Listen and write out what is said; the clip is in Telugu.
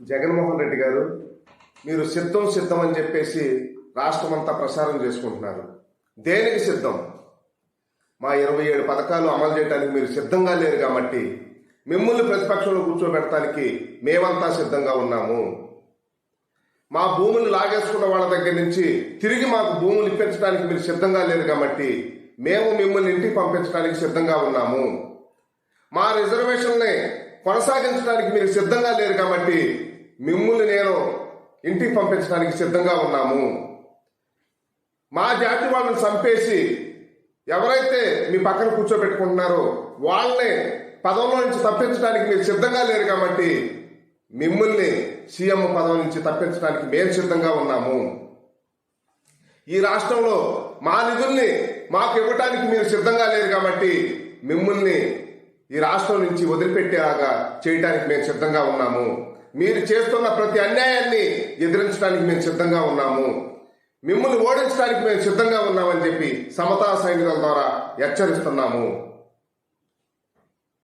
జగన్మోహన్ రెడ్డి గారు మీరు సిద్ధం సిద్ధం అని చెప్పేసి రాష్ట్రమంతా ప్రసారం చేసుకుంటున్నారు. దేనికి సిద్ధం? మా ఇరవై ఏడు పథకాలు అమలు చేయడానికి మీరు సిద్ధంగా లేరు కాబట్టి మిమ్మల్ని ప్రతిపక్షంలో కూర్చోబెడటానికి మేమంతా సిద్ధంగా ఉన్నాము. మా భూములు లాగేసుకున్న వాళ్ళ దగ్గర నుంచి తిరిగి మాకు భూములు ఇప్పించడానికి మీరు సిద్ధంగా లేరు కాబట్టి మేము మిమ్మల్ని ఇంటికి పంపించడానికి సిద్ధంగా ఉన్నాము. మా రిజర్వేషన్ని కొనసాగించడానికి మీరు సిద్ధంగా లేరు కాబట్టి మిమ్మల్ని నేను ఇంటికి పంపించడానికి సిద్ధంగా ఉన్నాము. మా జాతి వాళ్ళని చంపేసి ఎవరైతే మీ పక్కన కూర్చోబెట్టుకుంటున్నారో వాళ్ళని పదవిలో నుంచి తప్పించడానికి మీరు సిద్ధంగా లేరు కాబట్టి మిమ్మల్ని సీఎం పదవి నుంచి తప్పించడానికి మేము సిద్ధంగా ఉన్నాము. ఈ రాష్ట్రంలో మా నిధుల్ని మాకు ఇవ్వటానికి మీరు సిద్ధంగా లేరు కాబట్టి మిమ్మల్ని ఈ రాష్ట్రం నుంచి వదిలిపెట్టేలాగా చేయడానికి మేము సిద్ధంగా ఉన్నాము. మీరు చేస్తున్న ప్రతి అన్యాయాన్ని ఎదిరించడానికి మేము సిద్ధంగా ఉన్నాము. మిమ్మల్ని ఓడించడానికి మేము సిద్ధంగా ఉన్నామని చెప్పి సమతా సైనికుల ద్వారా హెచ్చరిస్తున్నాము.